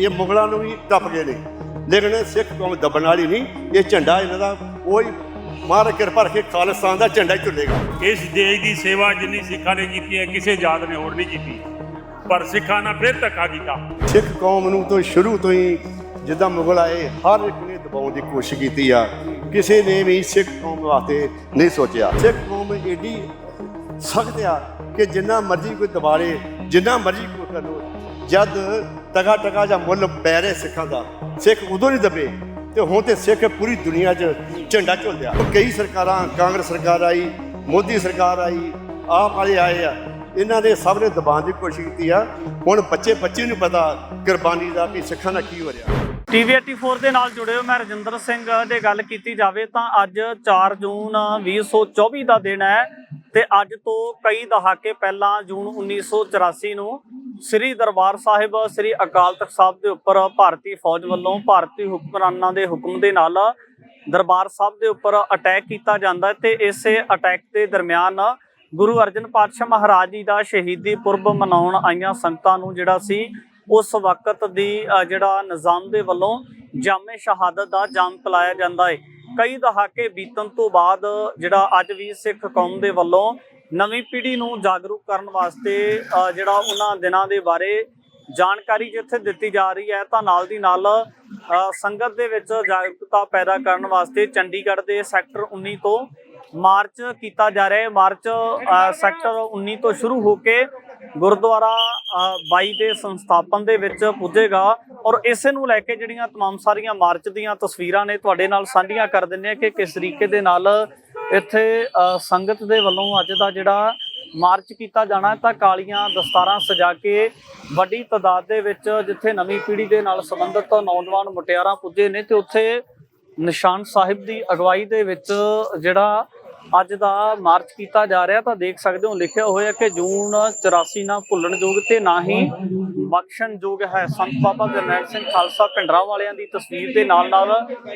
ਇਹ ਮੁਗਲਾਂ ਨੂੰ ਵੀ ਟੱਪ ਗਏ ਨੇ। ਲੇਕਿਨ ਸਿੱਖ ਕੌਮ ਦੱਬਣ ਵਾਲੀ ਨਹੀਂ ਇਹ ਝੰਡਾ ਇਹਨਾਂ ਦਾ ਕੋਈ ਮਾਰ ਕਿਰਪਾ ਰੱਖੇ ਖਾਲਿਸਤਾਨ ਦਾ ਝੰਡਾ ਹੀ ਝੁੱਲੇਗਾ ਇਸ ਦੇਸ਼ ਦੀ ਸੇਵਾ ਜਿੰਨੀ ਸਿੱਖਾਂ ਨੇ ਕੀਤੀ ਹੈ ਕਿਸੇ ਜਾਤ ਨੇ ਹੋਰ ਨਹੀਂ ਕੀਤੀ। ਪਰ ਸਿੱਖਾਂ ਨੇ ਫਿਰ ਧੱਕਾ ਕੀਤਾ। ਸਿੱਖ ਕੌਮ ਨੂੰ ਤੋਂ ਸ਼ੁਰੂ ਤੋਂ ਹੀ ਜਿੱਦਾਂ ਮੁਗਲ ਆਏ ਹਰ ਇੱਕ ਨੇ ਦਬਾਉਣ ਦੀ ਕੋਸ਼ਿਸ਼ ਕੀਤੀ ਆ। ਕਿਸੇ ਨੇ ਵੀ ਸਿੱਖ ਕੌਮ ਵਾਸਤੇ ਨਹੀਂ ਸੋਚਿਆ। ਸਿੱਖ ਕੌਮ ਏਡੀ ਸਖਤ ਆ ਕਿ ਜਿੰਨਾ ਮਰਜ਼ੀ ਕੋਈ ਦਬਾੜੇ ਜਿੰਨਾ ਮਰਜ਼ੀ ਕੋਈ ਕਰ ਲੋ ਜਦ ਟਕਾ ਟਕਾ ਜਾਂ ਮੁੱਲ ਪੈ ਰਿਹਾ ਸਿੱਖਾਂ ਦਾ, ਸਿੱਖ ਉਦੋਂ ਨਹੀਂ ਦਬੇ, ਤੇ ਹੁਣ ਤੇ ਸਿੱਖ ਪੂਰੀ ਦੁਨੀਆ 'ਚ ਝੰਡਾ ਝੁੱਲਦਿਆ ਕਈ ਸਰਕਾਰਾਂ, ਕਾਂਗਰਸ ਸਰਕਾਰ ਆਈ, ਮੋਦੀ ਸਰਕਾਰ ਆਈ, ਆਪ ਵਾਲੇ ਆਏ ਆ, ਇਹਨਾਂ ਨੇ ਸਭ ਨੇ ਦਬਾਉਣ ਦੀ ਕੋਸ਼ਿਸ਼ ਕੀਤੀ ਆ। ਹੁਣ ਬੱਚੇ ਬੱਚੇ ਨੂੰ ਪਤਾ ਕੁਰਬਾਨੀ ਦਾ ਵੀ ਸਿੱਖਾਂ ਦਾ ਕੀ ਹੋ ਰਿਹਾ। ਟੀਵੀ 84 ਦੇ ਨਾਲ ਜੁੜੇ ਹੋ ਮੈਂ ਰਜਿੰਦਰ ਸਿੰਘ ਦੇ ਗੱਲ ਕੀਤੀ ਜਾਵੇ ਤਾਂ ਅੱਜ 4 ਜੂਨ 2024 ਦਾ ਦਿਨ ਹੈ ਤੇ ਅੱਜ ਤੋਂ ਕਈ ਦਹਾਕੇ ਪਹਿਲਾਂ ਜੂਨ 1984 ਨੂੰ ਸ੍ਰੀ ਦਰਬਾਰ ਸਾਹਿਬ, ਸ੍ਰੀ ਅਕਾਲ ਤਖਤ ਸਾਹਿਬ ਦੇ ਉੱਪਰ ਭਾਰਤੀ ਫੌਜ ਵੱਲੋਂ ਭਾਰਤੀ ਹੁਕਮਰਾਨਾਂ ਦੇ ਹੁਕਮ ਦੇ ਨਾਲ ਦਰਬਾਰ ਸਾਹਿਬ ਦੇ ਉੱਪਰ ਅਟੈਕ ਕੀਤਾ ਜਾਂਦਾ ਹੈ ਤੇ ਇਸੇ ਅਟੈਕ ਦੇ ਦਰਮਿਆਨ ਗੁਰੂ ਅਰਜਨ ਪਾਤਸ਼ਾਹ ਮਹਾਰਾਜ ਜੀ ਦਾ ਸ਼ਹੀਦੀ ਪੁਰਬ ਮਨਾਉਣ ਆਈਆਂ ਸੰਗਤਾਂ ਨੂੰ ਜਿਹੜਾ ਸੀ, ਉਸ ਵਕਤ ਦੀ ਜਿਹੜਾ ਨਿਜ਼ਾਮ ਦੇ ਵੱਲੋਂ ਜਾਮੇ ਸ਼ਹਾਦਤ ਦਾ ਜਾਮ ਪਿਲਾਇਆ ਜਾਂਦਾ ਹੈ। ਕਈ ਦਹਾਕੇ ਬੀਤਣ ਤੋਂ ਬਾਅਦ ਜਿਹੜਾ ਅੱਜ ਵੀ ਸਿੱਖ ਕੌਮ ਦੇ ਵੱਲੋਂ ਨਵੀਂ ਪੀੜ੍ਹੀ ਨੂੰ ਜਾਗਰੂਕ ਕਰਨ ਵਾਸਤੇ ਅ, ਜਿਹੜਾ ਉਹਨਾਂ ਦਿਨਾਂ ਦੇ ਬਾਰੇ ਜਾਣਕਾਰੀ ਜਿੱਥੇ ਦਿੱਤੀ ਜਾ ਰਹੀ ਹੈ ਤਾਂ ਨਾਲ ਦੀ ਨਾਲ ਅ, ਸੰਗਤ ਦੇ ਵਿੱਚ ਜਾਗਰੂਕਤਾ ਪੈਦਾ ਕਰਨ ਵਾਸਤੇ ਚੰਡੀਗੜ੍ਹ ਦੇ ਸੈਕਟਰ 19 ਤੋਂ ਮਾਰਚ ਕੀਤਾ ਜਾ ਰਿਹਾ ਹੈ ਮਾਰਚ ਅ, ਸੈਕਟਰ 19 ਤੋਂ ਸ਼ੁਰੂ ਹੋ ਕੇ ਗੁਰਦੁਆਰਾ ਅ, 22 ਦੇ ਸੰਸਥਾਪਨ ਦੇ ਵਿੱਚ ਪੁੱਜੇਗਾ ਔਰ ਇਸੇ ਨੂੰ ਲੈ ਕੇ ਜਿਹੜੀਆਂ तमाम ਸਾਰੀਆਂ ਮਾਰਚ ਦੀਆਂ ਤਸਵੀਰਾਂ ਨੇ ਤੁਹਾਡੇ ਨਾਲ ਸਾਂਝੀਆਂ ਕਰ ਦਿੰਨੇ ਆ ਕਿ ਕਿਸ ਤਰੀਕੇ ਦੇ ਨਾਲ ਇੱਥੇ ਸੰਗਤ ਦੇ ਵੱਲੋਂ ਅੱਜ ਦਾ ਜਿਹੜਾ ਮਾਰਚ ਕੀਤਾ ਜਾਣਾ ਤਾਂ ਕਾਲੀਆਂ ਦਸਤਾਰਾਂ ਸਜਾ ਕੇ ਵੱਡੀ ਤਾਦਾਦ ਦੇ ਵਿੱਚ ਜਿੱਥੇ ਨਵੀਂ ਪੀੜ੍ਹੀ ਦੇ ਨਾਲ ਸੰਬੰਧਿਤ ਨੌਜਵਾਨ ਮੁਟਿਆਰਾਂ ਪੁੱਜੇ ਨੇ ਤੇ ਉੱਥੇ ਨਿਸ਼ਾਨ ਸਾਹਿਬ ਦੀ ਅਗਵਾਈ ਦੇ ਵਿੱਚ ਜਿਹੜਾ ਅੱਜ ਦਾ ਮਾਰਚ ਕੀਤਾ ਜਾ ਰਿਹਾ, ਤਾਂ ਦੇਖ ਸਕਦੇ ਹੋ, ਲਿਖਿਆ ਹੋਇਆ ਕਿ ਜੂਨ 84 ਨਾ ਭੁੱਲਣਯੋਗ ਤੇ ਨਾ ਹੀ ਬਖਸ਼ਣਯੋਗ ਹੈ ਸੰਤ ਬਾਬਾ ਜਰਨੈਲ ਸਿੰਘ ਖਾਲਸਾ ਪਿੰਡਰਾ ਵਾਲਿਆਂ ਦੀ ਤਸਵੀਰ ਦੇ ਨਾਲ ਨਾਲ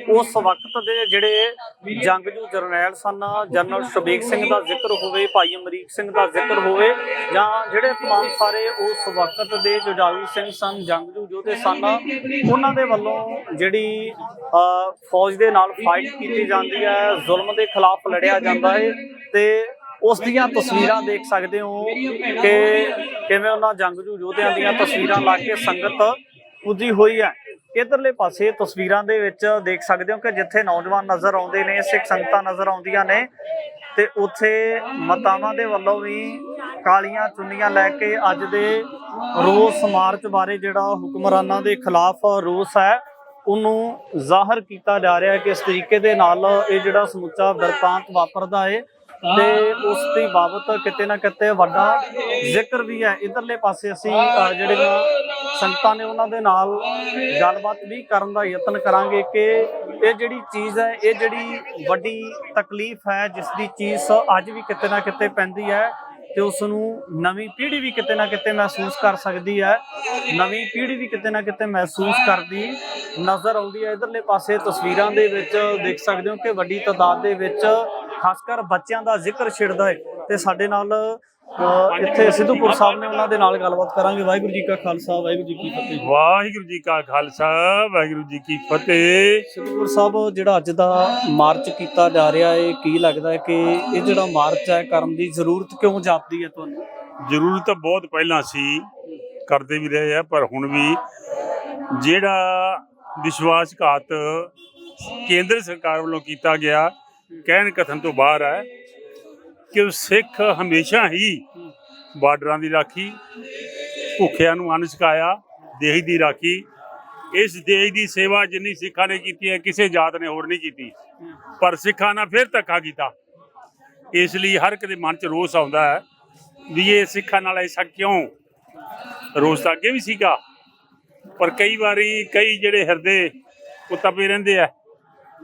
ਉਸ ਵਕਤ ਦੇ ਜਿਹੜੇ ਜੰਗਜੂ ਜਰਨੈਲ ਸਨ ਜਨਰਲ ਸ਼ਬੀਕ ਸਿੰਘ ਦਾ ਜ਼ਿਕਰ ਹੋਵੇ ਭਾਈ ਅਮਰੀਕ ਸਿੰਘ ਦਾ ਜ਼ਿਕਰ ਹੋਵੇ ਜਾਂ ਜਿਹੜੇ तमाम ਸਾਰੇ ਉਸ ਵਕਤ ਦੇ ਜੁਝਾਰੂ ਸਿੰਘ ਸਨ ਜੰਗਜੂ ਯੋਧੇ ਸਨ ਉਹਨਾਂ ਦੇ ਵੱਲੋਂ ਜਿਹੜੀ ਅ, ਫੌਜ ਦੇ ਨਾਲ ਫਾਈਟ ਕੀਤੀ ਜਾਂਦੀ ਹੈ ਜ਼ੁਲਮ ਦੇ ਖਿਲਾਫ ਲੜਿਆ ਜਾਂਦਾ ਹੈ ਤੇ ਉਸ ਦੀਆਂ ਤਸਵੀਰਾਂ ਦੇਖ ਸਕਦੇ ਹੋ ਕਿ ਕਿਵੇਂ ਉਹਨਾਂ ਜੰਗਜੂ ਯੋਧਿਆਂ ਦੀਆਂ ਤਸਵੀਰਾਂ ਲਾ ਕੇ ਸੰਗਤ ਪੁੱਜੀ ਹੋਈ ਹੈ। ਇਧਰਲੇ ਪਾਸੇ ਤਸਵੀਰਾਂ ਦੇ ਵਿੱਚ ਦੇਖ ਸਕਦੇ ਹੋ ਕਿ ਜਿੱਥੇ ਨੌਜਵਾਨ ਨਜ਼ਰ ਆਉਂਦੇ ਨੇ ਸਿੱਖ ਸੰਗਤਾਂ ਨਜ਼ਰ ਆਉਂਦੀਆਂ ਨੇ ਤੇ ਉੱਥੇ ਮਤਾਵਾਂ ਦੇ ਵੱਲੋਂ ਵੀ ਕਾਲੀਆਂ ਚੁੰਨੀਆਂ ਲੈ ਕੇ ਅੱਜ ਦੇ ਰੋਸ ਮਾਰਚ ਬਾਰੇ ਜਿਹੜਾ ਹੁਕਮਰਾਨਾਂ ਦੇ ਖਿਲਾਫ ਰੋਸ ਹੈ ਉਹਨੂੰ ਜ਼ਾਹਰ ਕੀਤਾ ਜਾ ਰਿਹਾ ਹੈ ਕਿ ਇਸ ਤਰੀਕੇ ਦੇ ਨਾਲ ਇਹ ਜਿਹੜਾ ਸਮੁੱਚਾ ਵਰਤਾਂਤ ਵਾਪਰਦਾ ਹੈ ਤੇ ਉਸ ਦੀ ਬਾਬਤ ਕਿਤੇ ਨਾ ਕਿਤੇ ਵੱਡਾ ਜ਼ਿਕਰ ਵੀ ਹੈ। ਇਧਰਲੇ ਪਾਸੇ ਅਸੀਂ ਅ, ਜਿਹੜੀਆਂ ਸੰਗਤਾਂ ਨੇ ਉਹਨਾਂ ਦੇ ਨਾਲ ਗੱਲਬਾਤ ਵੀ ਕਰਨ ਦਾ ਯਤਨ ਕਰਾਂਗੇ ਕਿ ਇਹ ਜਿਹੜੀ ਚੀਜ਼ ਹੈ ਇਹ ਜਿਹੜੀ ਵੱਡੀ ਤਕਲੀਫ ਹੈ ਜਿਸ ਦੀ ਚੀਜ਼ ਅੱਜ ਵੀ ਕਿਤੇ ਨਾ ਕਿਤੇ ਪੈਂਦੀ ਹੈ ਤੇ ਉਸ ਨੂੰ ਨਵੀਂ ਪੀੜ੍ਹੀ ਵੀ ਕਿਤੇ ਨਾ ਕਿਤੇ ਮਹਿਸੂਸ ਕਰ ਸਕਦੀ ਹੈ। ਨਵੀਂ ਪੀੜ੍ਹੀ ਵੀ ਕਿਤੇ ਨਾ ਕਿਤੇ ਮਹਿਸੂਸ ਕਰਦੀ ਨਜ਼ਰ ਆਉਂਦੀ ਹੈ। ਇਧਰਲੇ ਪਾਸੇ ਤਸਵੀਰਾਂ ਦੇ ਵਿੱਚ ਦੇਖ ਸਕਦੇ ਹੋ ਕਿ ਵੱਡੀ ਤਾਦਾਦ ਦੇ ਵਿੱਚ ਖਾਸ ਕਰ ਬੱਚਿਆਂ ਦਾ ਜ਼ਿਕਰ ਛਿੜਦਾ ਹੈ ਤੇ ਸਾਡੇ ਨਾਲ ਇੱਥੇ ਸਿੱਧੂਪੁਰ ਸਾਹਿਬ ਨੇ ਉਹਨਾਂ ਦੇ ਨਾਲ ਗੱਲਬਾਤ ਕਰਾਂਗੇ। ਵਾਹਿਗੁਰੂ ਜੀ ਕਾ ਖਾਲਸਾ ਵਾਹਿਗੁਰੂ ਜੀ ਕੀ ਫਤਿਹ। ਵਾਹਿਗੁਰੂ ਜੀ ਕਾ ਖਾਲਸਾ ਵਾਹਿਗੁਰੂ ਜੀ ਕੀ ਫਤਿਹ। ਸਿੱਧੂਪੁਰ ਸਾਹਿਬ ਜਿਹੜਾ ਅੱਜ ਦਾ ਮਾਰਚ ਕੀਤਾ ਜਾ ਰਿਹਾ ਹੈ ਕੀ ਲੱਗਦਾ ਹੈ ਕਿ ਇਹ ਜਿਹੜਾ ਮਾਰਚ ਹੈ ਕਰਨ ਦੀ ਜ਼ਰੂਰਤ ਕਿਉਂ ਜਾਪਦੀ ਹੈ ਤੁਹਾਨੂੰ? ਜ਼ਰੂਰਤ ਤਾਂ ਬਹੁਤ ਪਹਿਲਾਂ ਸੀ ਕਰਦੇ ਵੀ ਰਹੇ ਆ ਪਰ ਹੁਣ ਵੀ ਜਿਹੜਾ ਵਿਸ਼ਵਾਸਘਾਤ ਕੇਂਦਰ ਸਰਕਾਰ ਵੱਲੋਂ ਕੀਤਾ ਗਿਆ ਕਹਿਣ ਕਥਨ ਤੋਂ ਬਾਹਰ ਹੈ ਕਿ ਸਿੱਖ ਹਮੇਸ਼ਾ ਹੀ ਬਾਰਡਰਾਂ ਦੀ ਰਾਖੀ ਭੁੱਖਿਆਂ ਨੂੰ ਅੰਨ ਛਕਾਇਆ ਦੇਸ਼ ਦੀ ਰਾਖੀ। ਇਸ ਦੇਸ਼ ਦੀ ਸੇਵਾ ਜਿੰਨੀ ਸਿੱਖਾਂ ਨੇ ਕੀਤੀ ਹੈ ਕਿਸੇ ਜਾਤ ਨੇ ਹੋਰ ਨਹੀਂ ਕੀਤੀ। ਪਰ ਸਿੱਖਾਂ ਨੇ ਫਿਰ ਧੱਕਾ ਕੀਤਾ। ਇਸ ਲਈ ਹਰ ਇੱਕ ਦੇ ਮਨ 'ਚ ਰੋਸ ਆਉਂਦਾ ਹੈ ਵੀ ਇਹ ਸਿੱਖਾਂ ਨਾਲ ਐਸਾ ਕਿਉਂ? ਰੋਸ ਤਾਂ ਅੱਗੇ ਵੀ ਸੀਗਾ। ਪਰ ਕਈ ਵਾਰੀ ਕਈ ਜਿਹੜੇ ਹਿਰਦੇ ਉਹ ਤਪੇ ਰਹਿੰਦੇ ਆ।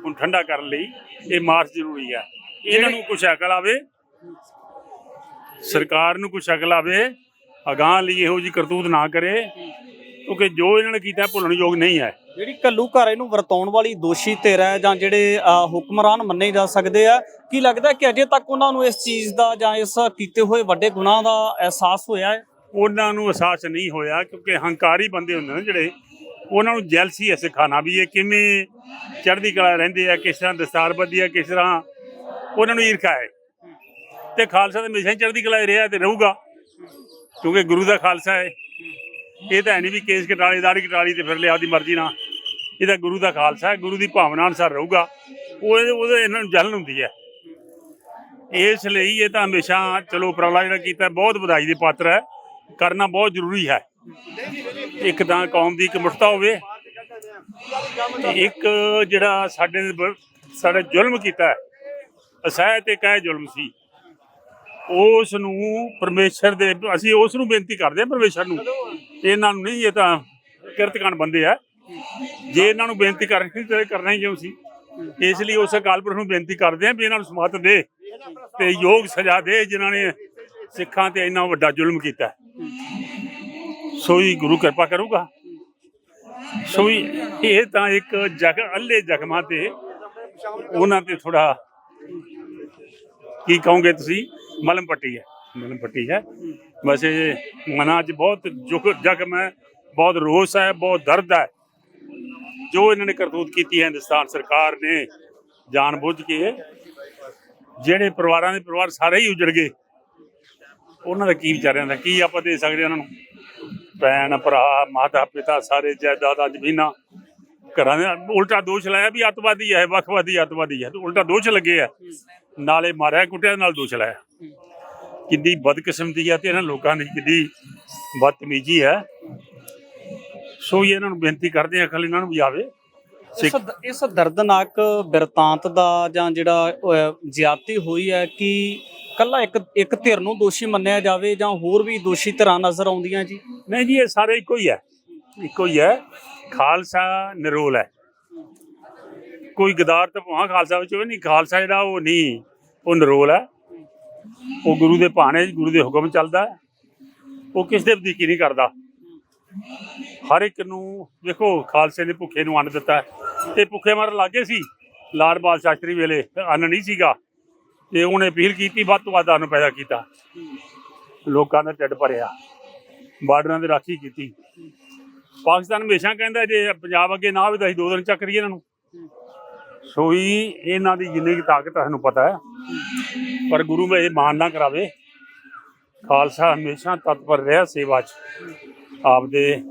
ਹੁਣ ਠੰਡਾ ਕਰਨ ਲਈ ਇਹ ਮਾਰਚ ਜ਼ਰੂਰੀ ਹੈ। ਇਹਨਾਂ ਨੂੰ ਕੁਛ ਅਕਲ ਆਵੇ। ਸਰਕਾਰ ਨੂੰ ਕੁਛ ਅਕਲ ਆਵੇ ਅਗਾਹ ਲਈ ਇਹੋ ਜੀ ਕਰਤੂਤ ਨਾ ਕਰੇ ਕਿਉਂਕਿ ਜੋ ਇਹਨਾਂ ਨੇ ਕੀਤਾ ਭੁੱਲਣ ਯੋਗ ਨਹੀਂ ਹੈ। ਜਿਹੜੀ ਕੱਲੂ ਘਰ ਇਹਨੂੰ ਵਰਤਾਉਣ ਵਾਲੀ ਦੋਸ਼ੀ ਧਿਰ ਹੈ ਜਾਂ ਜਿਹੜੇ ਹੁਕਮਰਾਨ ਮੰਨੇ ਜਾ ਸਕਦੇ ਆ ਕੀ ਲੱਗਦਾ ਕਿ ਅਜੇ ਤੱਕ ਉਹਨਾਂ ਨੂੰ ਇਸ ਚੀਜ਼ ਦਾ ਜਾਂ ਇਸ ਕੀਤੇ ਹੋਏ ਵੱਡੇ ਗੁਨਾਹ ਦਾ ਅਹਿਸਾਸ ਹੋਇਆ ਹੈ? ਉਹਨਾਂ ਨੂੰ ਅਹਿਸਾਸ ਨਹੀਂ ਹੋਇਆ ਕਿਉਂਕਿ ਹੰਕਾਰੀ ਬੰਦੇ ਹੁੰਦੇ ਨੇ ਜਿਹੜੇ ਉਹਨਾਂ ਨੂੰ ਜੈਲਸੀ ਹੈ ਸਿੱਖਾਂ ਨਾਲ ਵੀ ਇਹ ਕਿਵੇਂ ਚੜ੍ਹਦੀ ਕਲਾ ਰਹਿੰਦੇ ਆ ਕਿਸ ਤਰ੍ਹਾਂ ਦਸਤਾਰ ਬੱਧੀ ਆ ਕਿਸ ਤਰ੍ਹਾਂ ਉਹਨਾਂ ਨੂੰ ਈਰਖਾ ਹੈ। ਤੇ ਖਾਲਸਾ ਤਾਂ ਹਮੇਸ਼ਾ ਹੀ ਚੜ੍ਹਦੀ ਕਲਾ 'ਚ ਰਿਹਾ ਤੇ ਰਹੂਗਾ, ਕਿਉਂਕਿ ਗੁਰੂ ਦਾ ਖਾਲਸਾ ਹੈ। ਇਹ ਤਾਂ ਹੈ ਨਹੀਂ ਵੀ ਕੇਸ ਕਟਾਲੀ, ਦਾੜੀ ਕਟਾਲੀ ਤੇ ਫਿਰ ਲਿਆ, ਆਪਦੀ ਮਰਜ਼ੀ ਨਾਲ। ਇਹ ਤਾਂ ਗੁਰੂ ਦਾ ਖਾਲਸਾ ਹੈ, ਗੁਰੂ ਦੀ ਭਾਵਨਾ ਅਨੁਸਾਰ ਰਹੂਗਾ। ਉਹ ਉਹਦੇ ਇਹਨਾਂ ਨੂੰ ਜਲਨ ਹੁੰਦੀ ਹੈ। ਇਸ ਲਈ ਇਹ ਤਾਂ ਹਮੇਸ਼ਾ ਚਲੋ ਉਪਰਾਲਾ ਜਿਹੜਾ ਕੀਤਾ ਬਹੁਤ ਵਧਾਈ ਦੇ ਪਾਤਰ ਹੈ। ਕਰਨਾ ਬਹੁਤ ਜ਼ਰੂਰੀ ਹੈ। ਇੱਕ ਤਾਂ ਕੌਮ ਦੀ ਇਕਮੁੱਠਤਾ ਹੋਵੇ ਇੱਕ ਜਿਹੜਾ ਸਾਡੇ ਸਾਡੇ ਜ਼ੁਲਮ ਕੀਤਾ ਹੈ, ਅਸਹਿ ਤੇ ਕਹਿ ਜ਼ੁਲਮ ਸੀ। ਉਸ ਨੂੰ ਪਰਮੇਸ਼ਰ ਦੇ, ਅਸੀਂ ਉਸ ਨੂੰ ਬੇਨਤੀ ਕਰਦੇ ਹਾਂ ਪਰਮੇਸ਼ਰ ਨੂੰ। ਇਹਨਾਂ ਨੂੰ ਨਹੀਂ, ਇਹ ਤਾਂ ਕਿਰਤਕਾਨ ਬੰਦੇ ਆ। ਜੇ ਇਹਨਾਂ ਨੂੰ ਬੇਨਤੀ ਕਰਨੀ ਤੇ ਕਰਨਾ ਹੀ ਕਿਉਂ ਸੀ? ਇਸ ਲਈ ਉਸ ਅਕਾਲ ਪੁਰਖ ਨੂੰ ਬੇਨਤੀ ਕਰਦੇ ਹਾਂ ਵੀ ਇਹਨਾਂ ਨੂੰ ਸਮਤ ਦੇ ਤੇ ਯੋਗ ਸਜ਼ਾ ਦੇ, ਜਿਨ੍ਹਾਂ ਨੇ ਸਿੱਖਾਂ ਤੇ ਇੰਨਾ ਵੱਡਾ ਜ਼ੁਲਮ ਕੀਤਾ। ਸੋਈ ਗੁਰੂ ਕਿਰਪਾ ਕਰੂਗਾ। ਸੋਈ ਇਹ ਤਾਂ ਇੱਕ ਜਗ, ਅੱਲੇ ਜ਼ਖਮਾਂ ਤੇ ਉਹਨਾਂ ਤੇ ਥੋੜਾ ਕੀ ਕਹੋਗੇ ਤੁਸੀਂ? ਮਲਮ ਪੱਟੀ ਹੈ ਮਲਮ ਪੱਟੀ ਹੈ। ਵੈਸੇ ਮਨਾਂ 'ਚ ਬਹੁਤ ਜੁਗ ਜ਼ਖਮ ਹੈ ਬਹੁਤ ਰੋਸ ਹੈ, ਬਹੁਤ ਦਰਦ ਹੈ। ਜੋ ਇਹਨਾਂ ਨੇ ਕਰਤੂਤ ਕੀਤੀ ਹੈ, ਹਿੰਦੁਸਤਾਨ ਸਰਕਾਰ ਨੇ ਜਾਣਬੁੱਝ ਕੇ, ਜਿਹੜੇ ਪਰਿਵਾਰਾਂ ਦੇ ਪਰਿਵਾਰ ਸਾਰੇ ਹੀ ਉਜੜ ਗਏ। ਉਹਨਾਂ ਦਾ ਕੀ ਵਿਚਾਰਿਆਂ ਦਾ, ਕੀ ਆਪਾਂ ਦੇ ਸਕਦੇ ਹਾਂ ਉਹਨਾਂ ਨੂੰ? ਭੈਣ, ਭਰਾ, ਮਾਤਾ, ਪਿਤਾ, ਸਾਰੇ ਜਾਇਦਾਦਾਂ ਜ਼ਮੀਨਾਂ ਘਰਾਂ ਦੇ ਉਲਟਾ ਦੋਸ਼ ਲਾਇਆ ਵੀ ਅੱਤਵਾਦੀ ਹੈ, ਵੱਖਵਾਦੀ ਅੱਤਵਾਦੀ ਹੈ ਉਲਟਾ ਦੋਸ਼ ਲੱਗੇ ਆ। ਨਾਲੇ ਮਾਰਿਆ ਕੁੱਟਿਆ ਨਾਲ ਦੋਸ਼ ਲਾਇਆ। ਕਿੰਨੀ ਬਦਕਿਸਮਤੀ ਆ ਤੇ ਇਹਨਾਂ ਲੋਕਾਂ ਦੀ ਕਿੰਨੀ ਬਦਤਮੀਜੀ ਹੈ। ਸੋ ਇਹ ਇਹਨਾਂ ਨੂੰ ਬੇਨਤੀ ਕਰਦੇ ਆ ਖਲ ਇਹਨਾਂ ਨੂੰ ਵੀ ਆਵੇ ਇਸ ਇਸ ਦਰਦਨਾਕ ਬਿਰਤਾਂਤ ਦਾ ਜਾਂ ਜਿਹੜਾ ਅਹ, ਜ਼ਿਆਦਤੀ ਹੋਈ ਹੈ ਕਿ ਕੱਲਾ ਇੱਕ ਇੱਕ ਧਿਰ ਨੂੰ ਦੋਸ਼ੀ ਮੰਨਿਆ ਜਾਵੇ ਜਾਂ ਹੋਰ ਵੀ ਦੋਸ਼ੀ ਧਿਰਾਂ ਨਜ਼ਰ ਆਉਂਦੀਆਂ ਜੀ? ਨਹੀਂ ਜੀ ਇਹ ਸਾਰੇ ਇੱਕੋ ਹੀ ਹੈ। ਇੱਕੋ ਹੀ ਹੈ। ਖਾਲਸਾ ਨਿਰੋਲ ਹੈ। ਕੋਈ ਗਦਾਰ ਤਾਂ ਭਾਵੇਂ ਖਾਲਸਾ ਵਿੱਚ ਹੋਵੇ, ਨਹੀਂ, ਖਾਲਸਾ ਜਿਹੜਾ ਉਹ ਨਹੀਂ, ਉਹ ਨਰੋਲ ਹੈ। ਉਹ ਗੁਰੂ ਦੇ ਭਾਣੇ, ਗੁਰੂ ਦੇ ਹੁਕਮ ਚੱਲਦਾ ਹੈ। ਉਹ ਕਿਸ ਦੇ ਵਧੀਕੀ ਨਹੀਂ ਕਰਦਾ। ਹਰ ਇੱਕ ਨੂੰ, ਦੇਖੋ, ਖਾਲਸੇ ਨੇ ਭੁੱਖੇ ਨੂੰ ਅੰਨ ਦਿੱਤਾ ਹੈ। ਤੇ ਭੁੱਖੇ ਮਰਨ ਲੱਗੇ ਸੀ। ਲਾਲ ਬਾਲ ਸ਼ਾਸਤਰੀ ਵੇਲੇ ਅੰਨ ਨਹੀਂ ਸੀਗਾ। ਤੇ ਉਹਨੇ ਅਪੀਲ ਕੀਤੀ, ਵੱਧ ਤੋਂ ਵੱਧ ਅੰਨ ਪੈਦਾ ਕੀਤਾ। ਲੋਕਾਂ ਦਾ ਢਿੱਡ ਭਰਿਆ। ਬਾਰਡਰਾਂ ਦੀ ਰਾਖੀ ਕੀਤੀ। ਪਾਕਿਸਤਾਨ ਹਮੇਸ਼ਾ ਕਹਿੰਦਾ, ਜੇ ਪੰਜਾਬ ਅੱਗੇ ਨਾ ਵੀ ਤਾਂ ਅਸੀਂ ਦੋ ਦਿਨ ਚੱਕਰੀਏ ਇਹਨਾਂ ਨੂੰ। ਸੋਈ ਇਹਨਾਂ ਦੀ ਜਿੰਨੀ ਕੁ ਤਾਕਤ ਹੈ ਸਾਨੂੰ ਪਤਾ ਹੈ। ਪਰ ਗੁਰੂ ਮੈਂ ਇਹ ਮਾਨ ਨਾ ਕਰਾਵੇ। ਖਾਲਸਾ ਹਮੇਸ਼ਾ ਤਤਪਰ ਰਿਹਾ ਸੇਵਾ 'ਚ। ਆਪਦੇ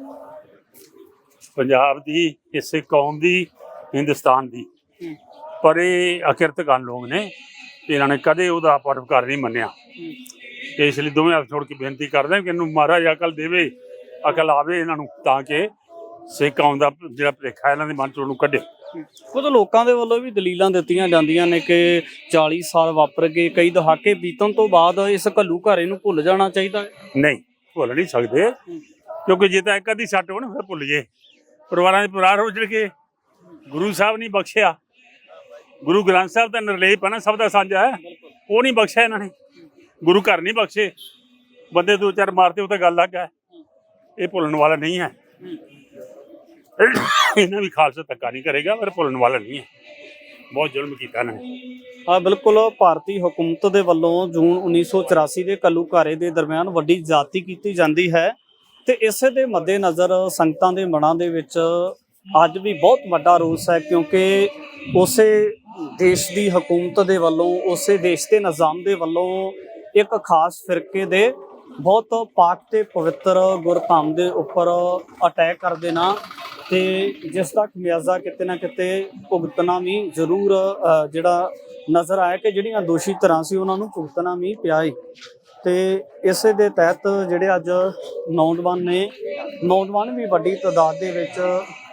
ਪੰਜਾਬ ਦੀ, ਇਸੇ ਕੌਮ ਦੀ, ਹਿੰਦੁਸਤਾਨ ਦੀ। ਪਰ ਇਹ ਅਕਿਰਤਗਨ ਲੋਕ ਨੇ ਇਹਨਾਂ ਨੇ ਕਦੇ ਉਹਦਾ ਪਰਉਪਕਾਰ ਨਹੀਂ ਮੰਨਿਆ। ਤੇ ਇਸ ਲਈ ਦੋਵੇਂ ਹੱਥ ਜੋੜ ਕੇ ਬੇਨਤੀ ਕਰਦੇ ਹਾਂ ਕਿ ਇਹਨੂੰ ਮਹਾਰਾਜ ਅਕਲ ਦੇਵੇ, ਅਕਲ ਆਵੇ ਇਹਨਾਂ ਨੂੰ ਤਾਂ ਕਿ ਸਿੱਖ ਕੌਮ ਦਾ ਜਿਹੜਾ ਭੁਲੇਖਾ ਇਹਨਾਂ ਦੇ ਮਨ ਚੋਂ ਉਹਨੂੰ ਕੱਢੇ। ਕੁਝ ਲੋਕਾਂ ਦੇ ਵੱਲੋਂ ਵੀ ਦਲੀਲਾਂ ਦਿੱਤੀਆਂ ਜਾਂਦੀਆਂ ਨੇ ਕਿ 40 ਸਾਲ ਵਾਪਰ ਗਏ, ਕਈ ਦਹਾਕੇ ਬੀਤਣ ਤੋਂ ਬਾਅਦ ਇਸ ਘੱਲੂ ਘਾਰੇ ਨੂੰ ਭੁੱਲ ਜਾਣਾ ਚਾਹੀਦਾ ਹੈ? ਨਹੀਂ, ਭੁੱਲ ਨਹੀਂ ਸਕਦੇ। ਕਿਉਂਕਿ ਜੇ ਤਾਂ ਇੱਕ ਅੱਧੀ ਸੱਟ ਹੋਣ, ਫਿਰ ਭੁੱਲ ਜੇ। ਪਰਿਵਾਰਾਂ ਦੇ ਪਰਿਵਾਰ ਉਜੜ ਕੇ ਗੁਰੂ ਸਾਹਿਬ ਨਹੀਂ ਬਖਸ਼ਿਆ। ਗੁਰੂ ਗ੍ਰੰਥ ਸਾਹਿਬ ਦਾ ਨਿਰਲੇਪ ਹੈ ਨਾ, ਸਭ ਦਾ ਸਾਂਝਾ ਹੈ। ਉਹ ਨਹੀਂ ਬਖਸ਼ਿਆ ਇਹਨਾਂ ਨੇ। ਗੁਰੂ ਘਰ ਨਹੀਂ ਬਖਸ਼ੇ। ਬੰਦੇ ਦੋ ਚਾਰ ਮਾਰਤੇ ਉਹ ਤਾਂ ਗੱਲ ਲੱਗ ਹੈ ਇਹ ਭੁੱਲਣ ਵਾਲਾ ਨਹੀਂ ਹੈ। ਇਹਨਾਂ ਵੀ ਖਾਲਸਾ ਧੱਕਾ ਨਹੀਂ ਕਰੇਗਾ, ਪਰ ਭੁੱਲਣ ਵਾਲਾ ਨਹੀਂ ਹੈ। ਬਹੁਤ ਜ਼ੁਲਮ ਕੀਤਾ ਇਹਨਾਂ ਨੇ। ਆ ਬਿਲਕੁਲ, ਭਾਰਤੀ ਹਕੂਮਤ ਦੇ ਵੱਲੋਂ ਜੂਨ 1984 ਦੇ ਕੱਲੂ ਘਾਰੇ ਦੇ ਦਰਮਿਆਨ ਵੱਡੀ ਜ਼ਿਆਦਤੀ ਕੀਤੀ ਜਾਂਦੀ ਹੈ ਤੇ ਇਸੇ ਦੇ ਮੱਦੇਨਜ਼ਰ ਸੰਗਤਾਂ ਦੇ ਮਨਾਂ ਦੇ ਵਿੱਚ ਅੱਜ ਵੀ ਬਹੁਤ ਵੱਡਾ ਰੋਸ ਹੈ, ਕਿਉਂਕਿ ਉਸੇ ਦੇਸ਼ ਦੀ ਹਕੂਮਤ ਦੇ ਵੱਲੋਂ, ਉਸੇ ਦੇਸ਼ ਦੇ ਨਿਜ਼ਾਮ ਦੇ ਵੱਲੋਂ ਇੱਕ ਖਾਸ ਫਿਰਕੇ ਦੇ ਬਹੁਤ ਪਾਕ ਤੇ ਪਵਿੱਤਰ ਗੁਰਧਾਮ ਦੇ ਉੱਪਰ ਅਟੈਕ ਕਰ ਦੇਣਾ ਤੇ ਜਿਸ ਦਾ ਖਮਿਆਜ਼ਾ ਕਿਤੇ ਨਾ ਕਿਤੇ ਭੁਗਤਣਾ ਵੀ ਜ਼ਰੂਰ ਜਿਹੜਾ ਨਜ਼ਰ ਆਇਆ ਕਿ ਜਿਹੜੀਆਂ ਦੋਸ਼ੀ ਧਿਰਾਂ ਸੀ ਉਹਨਾਂ ਨੂੰ ਭੁਗਤਣਾ ਵੀ ਪਿਆ ਹੀ ਤੇ ਇਸੇ ਦੇ ਤਹਿਤ ਜਿਹੜੇ ਅੱਜ ਨੌਜਵਾਨ ਨੇ, ਨੌਜਵਾਨ ਵੀ ਵੱਡੀ ਤਾਦਾਦ ਦੇ ਵਿੱਚ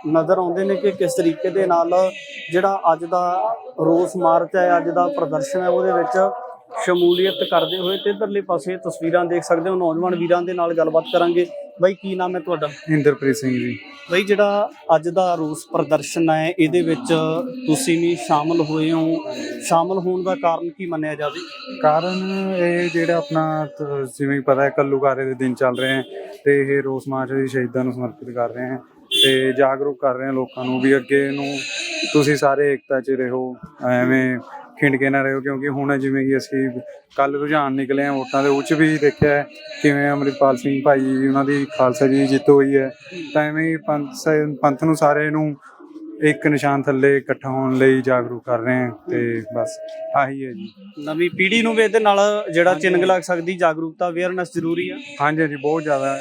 ਨਜ਼ਰ ਆਉਂਦੇ ਨੇ ਕਿ ਕਿਸ ਤਰੀਕੇ ਦੇ ਨਾਲ ਜਿਹੜਾ ਅੱਜ ਦਾ ਰੋਸ ਮਾਰਚ ਹੈ, ਅੱਜ ਦਾ ਪ੍ਰਦਰਸ਼ਨ ਹੈ, ਉਹਦੇ ਵਿੱਚ ਸ਼ਮੂਲੀਅਤ ਕਰਦੇ ਹੋਏ ਤੇ ਇਧਰਲੇ ਪਾਸੇ ਤਸਵੀਰਾਂ ਦੇਖ ਸਕਦੇ ਹੋ ਨੌਜਵਾਨ ਵੀਰਾਂ ਦੇ ਨਾਲ ਗੱਲਬਾਤ ਕਰਾਂਗੇ। ਬਾਈ ਕੀ ਨਾਮ ਹੈ ਤੁਹਾਡਾ? ਇੰਦਰਪ੍ਰੀਤ ਸਿੰਘ ਜੀ। ਬਈ ਜਿਹੜਾ ਅੱਜ ਦਾ ਰੋਸ ਪ੍ਰਦਰਸ਼ਨ ਹੈ ਇਹਦੇ ਵਿੱਚ ਤੁਸੀਂ ਵੀ ਸ਼ਾਮਲ ਹੋਏ ਹੋ। ਸ਼ਾਮਲ ਹੋਣ ਦਾ ਕਾਰਨ ਕੀ ਮੰਨਿਆ ਜਾਵੇ ਕਾਰਨ ਇਹ ਜਿਹੜਾ ਆਪਣਾ ਜਿਵੇਂ ਪਤਾ ਹੈ ਕੱਲੂਕਾਰੇ ਦੇ ਦਿਨ ਚੱਲ ਰਹੇ ਹਨ ਤੇ ਇਹ ਰੋਸ ਮਾਰਚ ਦੀ ਸ਼ਹੀਦਾਂ ਨੂੰ ਸਮਰਪਿਤ ਕਰ ਰਹੇ ਹਨ ਤੇ ਜਾਗਰੂਕ ਕਰ ਰਹੇ ਹਾਂ ਲੋਕਾਂ ਨੂੰ ਵੀ ਅੱਗੇ ਨੂੰ ਤੁਸੀਂ ਸਾਰੇ ਏਕਤਾ 'ਚ ਰਹੋ ਐਵੇਂ ਖਿੰਡ ਕੇ ਨਾ ਰਹੋ ਕਿਉਂਕਿ ਹੁਣ ਜਿਵੇਂ ਕਿ ਅਸੀਂ ਕੱਲ ਰੁਝਾਨ ਨਿਕਲੇ ਆ ਵੋਟਾਂ ਦੇ ਉਹ 'ਚ ਵੀ ਦੇਖਿਆ ਕਿਵੇਂ ਅੰਮ੍ਰਿਤਪਾਲ ਸਿੰਘ ਭਾਈ ਜੀ ਉਹਨਾਂ ਦੀ ਖਾਲਸਾ ਜੀ ਜਿੱਤ ਹੋਈ ਹੈ ਤਾਂ ਐਵੇਂ ਹੀ ਪੰਥ ਨੂੰ ਸਾਰੇ ਨੂੰ ਇੱਕ ਨਿਸ਼ਾਨ ਥੱਲੇ ਇਕੱਠਾ ਹੋਣ ਲਈ ਜਾਗਰੂਕ ਕਰ ਰਹੇ ਹਾਂ ਤੇ ਬਸ ਆਹੀ ਹੈ ਜੀ। ਨਵੀਂ ਪੀੜ੍ਹੀ ਨੂੰ ਵੀ ਇਹਦੇ ਨਾਲ ਜਿਹੜਾ ਚਿੰਨ੍ਹ ਲੱਗ ਸਕਦੀ ਜਾਗਰੂਕਤਾ ਅਵੇਅਰਨੈਸ ਜ਼ਰੂਰੀ ਆ। ਹਾਂਜੀ ਹਾਂਜੀ ਬਹੁਤ ਜ਼ਿਆਦਾ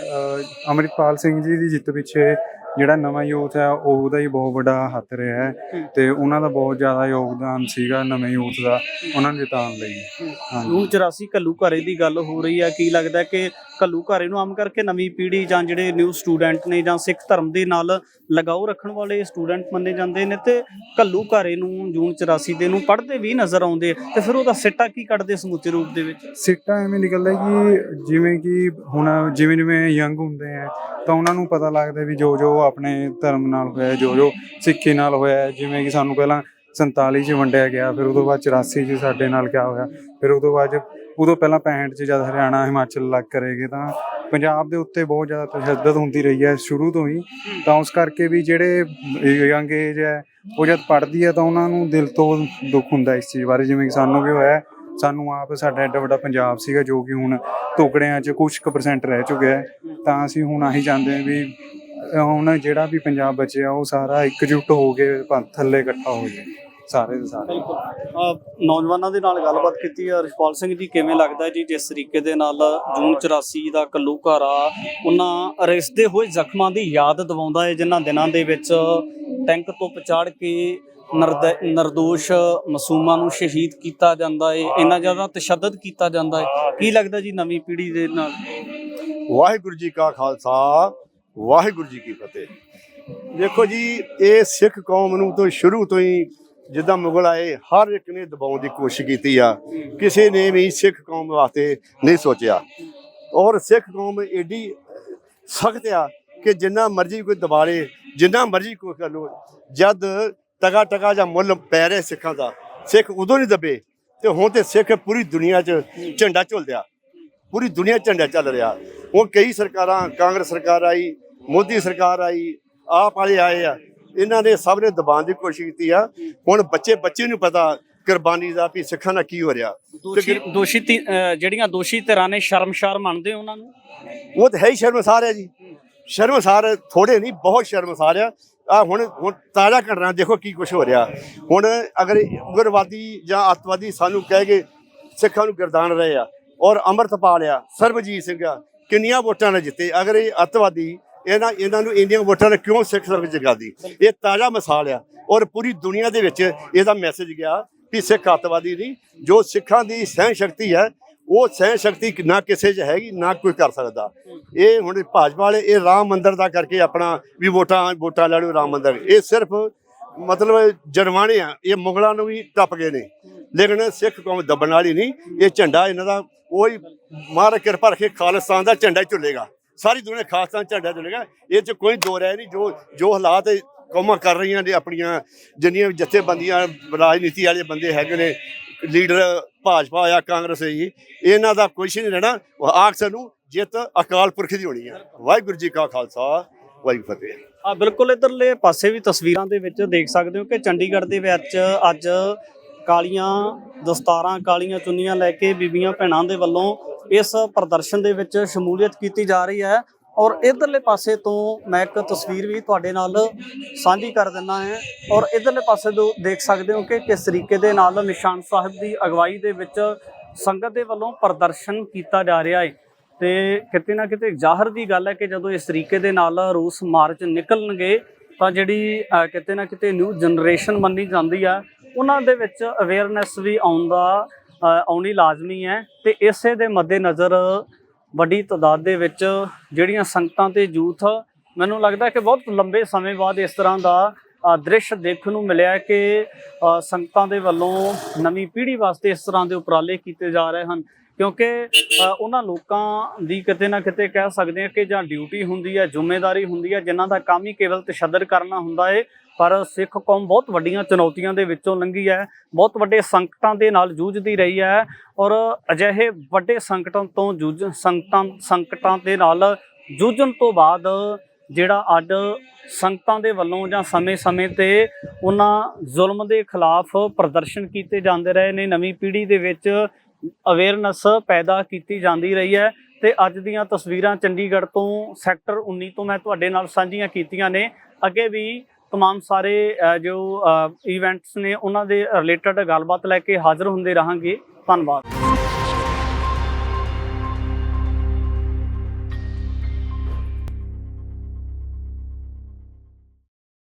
ਅੰਮ੍ਰਿਤਪਾਲ ਸਿੰਘ ਜੀ ਦੀ ਜਿੱਤ ਪਿੱਛੇ ਜਿਹੜਾ ਨਵਾਂ ਯੂਥ ਹੈ ਉਹਦਾ ਹੀ ਬਹੁਤ ਵੱਡਾ ਹੱਥ ਰਿਹਾ ਹੈ ਤੇ ਉਹਨਾਂ ਦਾ ਬਹੁਤ ਜ਼ਿਆਦਾ ਯੋਗਦਾਨ ਸੀਗਾ ਨਵੇਂ ਯੂਥ ਦਾ ਉਹਨਾਂ ਨੂੰ ਜਿਤਾਉਣ ਲਈ। ਹਾਂਜੀ। ਜੂਨ 84 ਕੱਲੂ ਘਰੇ ਦੀ ਗੱਲ ਹੋ ਰਹੀ ਹੈ ਕੀ ਲੱਗਦਾ ਕਿ ਕੱਲੂ ਘਰੇ ਨੂੰ ਆਮ ਕਰਕੇ ਨਵੀਂ ਪੀੜ੍ਹੀ ਜਾਂ ਜਿਹੜੇ ਨਿਊ ਸਟੂਡੈਂਟ ਨੇ ਜਾਂ ਸਿੱਖ ਧਰਮ ਦੇ ਨਾਲ ਲਗਾਓ ਰੱਖਣ ਵਾਲੇ ਸਟੂਡੈਂਟ ਮੰਨੇ ਜਾਂਦੇ ਨੇ ਤੇ ਕੱਲੂ ਘਰੇ ਨੂੰ ਜੂਨ 84 ਦੇ ਨੂੰ ਪੜ੍ਹਦੇ ਵੀ ਨਜ਼ਰ ਆਉਂਦੇ ਤੇ ਫਿਰ ਉਹਦਾ ਸਿੱਟਾ ਕੀ ਕੱਢਦੇ ਸਮੁੱਚੇ ਰੂਪ ਦੇ ਵਿੱਚ? ਸਿੱਟਾ ਐਵੇਂ ਨਿਕਲਦਾ ਕਿ ਜਿਵੇਂ ਕਿ ਹੁਣ ਜਿਵੇਂ ਜਿਵੇਂ ਯੰਗ ਹੁੰਦੇ ਆ ਤਾਂ ਉਹਨਾਂ ਨੂੰ ਪਤਾ ਲੱਗਦਾ ਵੀ ਜੋ ਜੋ ਆਪਣੇ ਧਰਮ ਨਾਲ ਹੋਇਆ ਹੈ, ਜੋ ਜੋ ਸਿੱਖੀ ਨਾਲ ਹੋਇਆ ਹੈ, ਜਿਵੇਂ ਕਿ ਸਾਨੂੰ ਪਹਿਲਾਂ 47 ਚ ਵੰਡਿਆ ਗਿਆ ਫਿਰ ਉਦੋਂ ਬਾਅਦ 84 ਚ ਸਾਡੇ ਨਾਲ ਕਿਆ ਹੋਇਆ ਫਿਰ ਉਦੋਂ ਬਾਅਦ 'ਚ- ਉਦੋਂ ਪਹਿਲਾਂ 65 ਚ ਜਦ ਹਰਿਆਣਾ ਹਿਮਾਚਲ ਲੱਗ ਕਰੇਗੇ ਤਾਂ ਪੰਜਾਬ ਦੇ ਉੱਤੇ ਬਹੁਤ ਜ਼ਿਆਦਾ ਤਸ਼ੱਦਦ ਹੁੰਦੀ ਰਹੀ ਹੈ ਸ਼ੁਰੂ ਤੋਂ ਹੀ ਤਾਂ ਉਸ ਕਰਕੇ ਵੀ ਜਿਹੜੇ ਯੰਗ ਏਜ ਹੈ ਉਹ ਜਦ ਪੜ੍ਹਦੀ ਹੈ ਤਾਂ ਉਹਨਾਂ ਨੂੰ ਦਿਲ ਤੋਂ ਦੁੱਖ ਹੁੰਦਾ ਇਸ ਚੀਜ਼ ਬਾਰੇ ਜਿਵੇਂ ਕਿ ਸਾਨੂੰ ਵੀ ਹੋਇਆ ਹੈ। ਸਾਨੂੰ ਆਪ ਸਾਡਾ ਐਡਾ ਵੱਡਾ ਪੰਜਾਬ ਸੀਗਾ ਜੋ ਕਿ ਹੁਣ ਟੁਕੜਿਆਂ 'ਚ ਕੁਝ ਕੁ ਪਰਸੈਂਟ ਰਹਿ ਚੁੱਕਿਆ ਹੈ ਤਾਂ ਅਸੀਂ ਹੁਣ ਆਹੀ ਚਾਹੁੰਦੇ ਹਾਂ ਵੀ ਹੁਣ ਜਿਹੜਾ ਵੀ ਪੰਜਾਬ ਬਚਿਆ ਉਹ ਸਾਰਾ ਇਕਜੁੱਟ ਹੋ ਕੇ ਪੰਥ ਥੱਲੇ ਇਕੱਠਾ ਹੋ ਜਾਏ ਸਾਰੇ ਦੇ ਸਾਰੇ। ਅਹ ਨੌਜਵਾਨਾਂ ਦੇ ਨਾਲ ਗੱਲਬਾਤ ਕੀਤੀ ਹੈ ਰਿਸ਼ਪਾਲ ਸਿੰਘ ਜੀ ਕਿਵੇਂ ਲੱਗਦਾ ਜੀ ਜਿਸ ਤਰੀਕੇ ਦੇ ਨਾਲ ਜੂਨ 84 ਦਾ ਕੱਲੂ ਘਾਰਾ ਉਹਨਾਂ ਰਿਸਦੇ ਹੋਏ ਜ਼ਖਮਾਂ ਦੀ ਯਾਦ ਦਿਵਾਉਂਦਾ ਹੈ ਜਿਨ੍ਹਾਂ ਦਿਨਾਂ ਦੇ ਵਿੱਚ ਟੈਂਕ ਤੋਂ ਪਛਾੜ ਕੇ ਨਰਦ- ਨਿਰਦੋਸ਼ ਮਾਸੂਮਾਂ ਨੂੰ ਸ਼ਹੀਦ ਕੀਤਾ ਜਾਂਦਾ ਹੈ ਇੰਨਾ ਜ਼ਿਆਦਾ ਤਸ਼ੱਦਦ ਕੀਤਾ ਜਾਂਦਾ ਹੈ ਕੀ ਲੱਗਦਾ ਜੀ ਨਵੀਂ ਪੀੜ੍ਹੀ ਦੇ ਨਾਲ? ਵਾਹਿਗੁਰੂ ਜੀ ਕਾ ਖਾਲਸਾ ਵਾਹਿਗੁਰੂ ਜੀ ਕੀ ਫਤਿਹ। ਦੇਖੋ ਜੀ, ਇਹ ਸਿੱਖ ਕੌਮ ਨੂੰ ਤੋਂ ਸ਼ੁਰੂ ਤੋਂ ਹੀ ਜਿੱਦਾਂ ਮੁਗਲ ਆਏ, ਹਰ ਇੱਕ ਨੇ ਦਬਾਉਣ ਦੀ ਕੋਸ਼ਿਸ਼ ਕੀਤੀ ਆ। ਕਿਸੇ ਨੇ ਵੀ ਸਿੱਖ ਕੌਮ ਵਾਸਤੇ ਨਹੀਂ ਸੋਚਿਆ। ਔਰ ਸਿੱਖ ਕੌਮ ਏਡੀ ਸਖਤ ਆ ਕਿ ਜਿੰਨਾ ਮਰਜ਼ੀ ਕੋਈ ਦਬਾਰੇ, ਜਿੰਨਾ ਮਰਜ਼ੀ ਕੋਈ ਕਰ ਲੋ ਜਦ ਟਗਾ ਟਗਾ ਜਾਂ ਮੁੱਲ ਪੈ ਰਿਹਾ ਸਿੱਖਾਂ ਦਾ, ਸਿੱਖ ਉਦੋਂ ਨਹੀਂ ਦਬੇ। ਤੇ ਹੁਣ ਤੇ ਸਿੱਖ ਪੂਰੀ ਦੁਨੀਆ 'ਚ ਝੰਡਾ ਝੁਲਦਿਆ ਪੂਰੀ ਦੁਨੀਆ ਝੰਡਾ ਚੱਲ ਰਿਹਾ। ਹੁਣ ਕਈ ਸਰਕਾਰਾਂ, ਕਾਂਗਰਸ ਸਰਕਾਰ ਆਈ ਮੋਦੀ ਸਰਕਾਰ ਆਈ ਆਪ ਵਾਲੇ ਆਏ ਆ। ਇਹਨਾਂ ਨੇ ਸਭ ਨੇ ਦਬਾਉਣ ਦੀ ਕੋਸ਼ਿਸ਼ ਕੀਤੀ ਆ। ਹੁਣ ਬੱਚੇ ਬੱਚੇ ਨੂੰ ਪਤਾ ਕੁਰਬਾਨੀ ਦਾ ਵੀ ਸਿੱਖਾਂ ਨਾਲ ਕੀ ਹੋ ਰਿਹਾ। ਦੋਸ਼ੀ ਦੋਸ਼ੀ ਜਿਹੜੀਆਂ ਦੋਸ਼ੀ ਧਿਰਾਂ ਨੇ ਸ਼ਰਮਸ਼ਾਰ ਮੰਨਦੇ ਉਹਨਾਂ ਨੂੰ? ਉਹ ਤਾਂ ਹੈ ਹੀ ਸ਼ਰਮਸਾਰ ਹੈ ਜੀ। ਸ਼ਰਮਸਾਰ ਥੋੜੇ ਨਹੀਂ ਬਹੁਤ ਸ਼ਰਮਸਾਰ ਆ। ਆ ਹੁਣ ਹੁਣ ਤਾਜ਼ਾ ਘਟਨਾ ਦੇਖੋ ਕੀ ਕੁਝ ਹੋ ਰਿਹਾ। ਹੁਣ ਅਗਰ ਉਗਰਵਾਦੀ ਜਾਂ ਅੱਤਵਾਦੀ ਸਾਨੂੰ ਕਹਿ ਕੇ ਸਿੱਖਾਂ ਨੂੰ ਗਰਦਾਨ ਰਹੇ ਆ ਔਰ ਅੰਮ੍ਰਿਤਪਾਲ ਆ ਸਰਬਜੀਤ ਸਿੰਘ ਆ ਕਿੰਨੀਆਂ ਵੋਟਾਂ ਨਾਲ ਜਿੱਤੇ। ਅਗਰ ਇਹ ਅੱਤਵਾਦੀ ਇਹਨਾਂ ਇਹਨਾਂ ਨੂੰ ਇੰਡੀਅਨ ਵੋਟਾਂ ਨੇ ਕਿਉਂ ਸਿੱਖ ਸਿਰਫ ਜਗਾ ਦੀ ਇਹ ਤਾਜ਼ਾ ਮਿਸਾਲ ਆ। ਔਰ ਪੂਰੀ ਦੁਨੀਆ ਦੇ ਵਿੱਚ ਇਹਦਾ ਮੈਸੇਜ ਗਿਆ ਕਿ ਸਿੱਖ ਅੱਤਵਾਦੀ ਨਹੀਂ, ਜੋ ਸਿੱਖਾਂ ਦੀ ਸਹਿਣ ਸ਼ਕਤੀ ਹੈ, ਉਹ ਸਹਿਣ ਸ਼ਕਤੀ ਨਾ ਕਿਸੇ 'ਚ ਹੈਗੀ, ਨਾ ਕੋਈ ਕਰ ਸਕਦਾ। ਇਹ ਹੁਣ ਭਾਜਪਾ ਵਾਲੇ, ਇਹ ਰਾਮ ਮੰਦਿਰ ਦਾ ਕਰਕੇ ਆਪਣਾ ਵੀ ਵੋਟਾਂ ਵੋਟਾਂ ਲੈ ਲਓ ਰਾਮ ਮੰਦਿਰ। ਇਹ ਸਿਰਫ ਮਤਲਬ ਜਰਮਾਨੇ ਆ, ਇਹ ਮੁਗਲਾਂ ਨੂੰ ਵੀ ਟੱਪ ਗਏ ਨੇ। ਲੇਕਿਨ ਸਿੱਖ ਕੌਮ ਦੱਬਣ ਵਾਲੀ ਨਹੀਂ, ਇਹ ਝੰਡਾ ਇਹਨਾਂ ਦਾ ਉਹੀ ਮਹਾਰਾਜ ਕਿਰਪਾ ਰੱਖੇ, ਖਾਲਿਸਤਾਨ ਦਾ ਝੰਡਾ ਹੀ ਝੁੱਲੇਗਾ। ਸਾਰੀ ਦੁਨੀਆ ਖਾਸ ਦਾ ਝੰਡਾ ਝੁੱਲੇਗਾ ਇਹ 'ਚ ਕੋਈ ਦੋ ਰਾਏ ਨਹੀਂ, ਜੋ ਜੋ ਹਾਲਾਤ ਕੌਮਾਂ ਕਰ ਰਹੀਆਂ ਨੇ ਆਪਣੀਆਂ, ਜਿੰਨੀਆਂ ਜਥੇਬੰਦੀਆਂ, ਰਾਜਨੀਤੀ ਵਾਲੇ ਬੰਦੇ ਹੈਗੇ ਨੇ, ਲੀਡਰ ਭਾਜਪਾ ਆ ਕਾਂਗਰਸ ਹੈ ਜੀ ਇਹਨਾਂ ਦਾ ਕੁਛ ਨਹੀਂ ਰਹਿਣਾ। ਉਹ ਆਖਰ ਨੂੰ ਜਿੱਤ ਅਕਾਲ ਪੁਰਖ ਦੀ ਹੋਣੀ ਹੈ ਵਾਹਿਗੁਰੂ ਜੀ ਕਾ ਖਾਲਸਾ, ਵਾਹਿਗੁਰੂ ਫਤਿਹ। ਆ ਬਿਲਕੁਲ ਇਧਰਲੇ ਪਾਸੇ ਵੀ ਤਸਵੀਰਾਂ ਦੇ ਵਿੱਚ ਦੇਖ ਸਕਦੇ ਹੋ ਕਿ ਚੰਡੀਗੜ੍ਹ ਦੇ ਵਿੱਚ ਅੱਜ ਕਾਲੀਆਂ ਦਸਤਾਰਾਂ, ਕਾਲੀਆਂ ਚੁੰਨੀਆਂ ਲੈ ਕੇ ਬੀਬੀਆਂ ਭੈਣਾਂ ਦੇ ਵੱਲੋਂ ਇਸ ਪ੍ਰਦਰਸ਼ਨ ਦੇ ਵਿੱਚ ਸ਼ਮੂਲੀਅਤ ਕੀਤੀ ਜਾ ਰਹੀ ਹੈ। ਔਰ ਇਧਰਲੇ ਪਾਸੇ ਤੋਂ ਮੈਂ ਇੱਕ ਤਸਵੀਰ ਵੀ ਤੁਹਾਡੇ ਨਾਲ ਸਾਂਝੀ ਕਰ ਦਿੰਦਾ ਹੈ। ਔਰ ਇਧਰਲੇ ਪਾਸੇ ਤੋਂ ਦੇਖ ਸਕਦੇ ਹੋ ਕਿ ਕਿਸ ਤਰੀਕੇ ਦੇ ਨਾਲ ਨਿਸ਼ਾਨ ਸਾਹਿਬ ਦੀ ਅਗਵਾਈ ਦੇ ਵਿੱਚ ਸੰਗਤ ਦੇ ਵੱਲੋਂ ਪ੍ਰਦਰਸ਼ਨ ਕੀਤਾ ਜਾ ਰਿਹਾ ਹੈ। ਤੇ ਕਿਤੇ ਨਾ ਕਿਤੇ ਜ਼ਾਹਰ ਦੀ ਗੱਲ ਹੈ ਕਿ ਜਦੋਂ ਇਸ ਤਰੀਕੇ ਦੇ ਨਾਲ ਰੂਸ ਮਾਰਚ ਨਿਕਲਣਗੇ ਤਾਂ ਜਿਹੜੀ ਕਿਤੇ ਨਾ ਕਿਤੇ ਨਿਊ ਜਨਰੇਸ਼ਨ ਮੰਨੀ ਜਾਂਦੀ ਆ। ਉਹਨਾਂ ਦੇ ਵਿੱਚ ਅਵੇਅਰਨੈਸ ਵੀ ਆਉਂਦਾ ਆਉਣੀ ਲਾਜ਼ਮੀ ਹੈ ਤੇ ਇਸੇ ਦੇ ਮੱਦੇਨਜ਼ਰ ਵੱਡੀ ਤਾਦਾਦ ਦੇ ਵਿੱਚ ਜਿਹੜੀਆਂ ਸੰਗਤਾਂ ਤੇ ਯੂਥ ਮੈਨੂੰ ਲੱਗਦਾ ਕਿ ਬਹੁਤ ਲੰਬੇ ਸਮੇਂ ਬਾਅਦ ਇਸ ਤਰ੍ਹਾਂ ਦਾ ਦ੍ਰਿਸ਼ ਦੇਖਣ ਨੂੰ ਮਿਲਿਆ ਕਿ ਸੰਗਤਾਂ ਦੇ ਵੱਲੋਂ ਨਵੀਂ ਪੀੜ੍ਹੀ ਵਾਸਤੇ ਇਸ ਤਰ੍ਹਾਂ ਦੇ ਉਪਰਾਲੇ ਕੀਤੇ ਜਾ ਰਹੇ ਹਨ। ਕਿਉਂਕਿ ਉਹਨਾਂ ਲੋਕਾਂ ਦੀ ਕਿਤੇ ਨਾ ਕਿਤੇ ਕਹਿ ਸਕਦੇ ਹਾਂ ਕਿ ਜਾਂ ਡਿਊਟੀ ਹੁੰਦੀ ਹੈ ਜ਼ਿੰਮੇਵਾਰੀ ਹੁੰਦੀ ਹੈ, ਜਿਨ੍ਹਾਂ ਦਾ ਕੰਮ ਹੀ ਕੇਵਲ ਤਸ਼ੱਦਦ ਕਰਨਾ ਹੁੰਦਾ ਏ ਪਰ ਸਿੱਖ ਕੌਮ ਬਹੁਤ ਵੱਡੀਆਂ ਚੁਣੌਤੀਆਂ ਦੇ ਵਿੱਚੋਂ ਲੰਘੀ ਹੈ, ਬਹੁਤ ਵੱਡੇ ਸੰਕਟਾਂ ਦੇ ਨਾਲ ਜੂਝਦੀ ਰਹੀ ਹੈ ਔਰ ਅਜਿਹੇ ਵੱਡੇ ਸੰਕਟਾਂ ਤੋਂ ਜੂਝ, ਸੰਕਟਾਂ ਸੰਕਟਾਂ ਦੇ ਨਾਲ ਜੂਝਣ ਤੋਂ ਬਾਅਦ ਜਿਹੜਾ ਅੱਜ ਸੰਗਤਾਂ ਦੇ ਵੱਲੋਂ ਜਾਂ ਸਮੇਂ-ਸਮੇਂ ਤੇ ਉਹਨਾਂ ਜ਼ੁਲਮ ਦੇ ਖਿਲਾਫ ਪ੍ਰਦਰਸ਼ਨ ਕੀਤੇ ਜਾਂਦੇ ਰਹੇ ਨੇ, ਨਵੀਂ ਪੀੜ੍ਹੀ ਦੇ ਵਿੱਚ ਅਵੇਅਰਨੈਸ ਪੈਦਾ ਕੀਤੀ ਜਾਂਦੀ ਰਹੀ ਹੈ ਤੇ ਅੱਜ ਦੀਆਂ ਤਸਵੀਰਾਂ ਚੰਡੀਗੜ੍ਹ ਤੋਂ ਸੈਕਟਰ 19 ਤੋਂ ਮੈਂ ਤੁਹਾਡੇ ਨਾਲ ਸਾਂਝੀਆਂ ਕੀਤੀਆਂ ਨੇ। ਅੱਗੇ ਵੀ तमाम ਸਾਰੇ ਅ, ਜੋ ਇਵੈਂਟਸ ਨੇ ਉਹਨਾਂ ਦੇ ਰਿਲੇਟਡ ਗੱਲਬਾਤ ਲੈ ਕੇ ਹਾਜ਼ਰ ਹੁੰਦੇ ਰਹਾਂਗੇ ਧੰਨਵਾਦ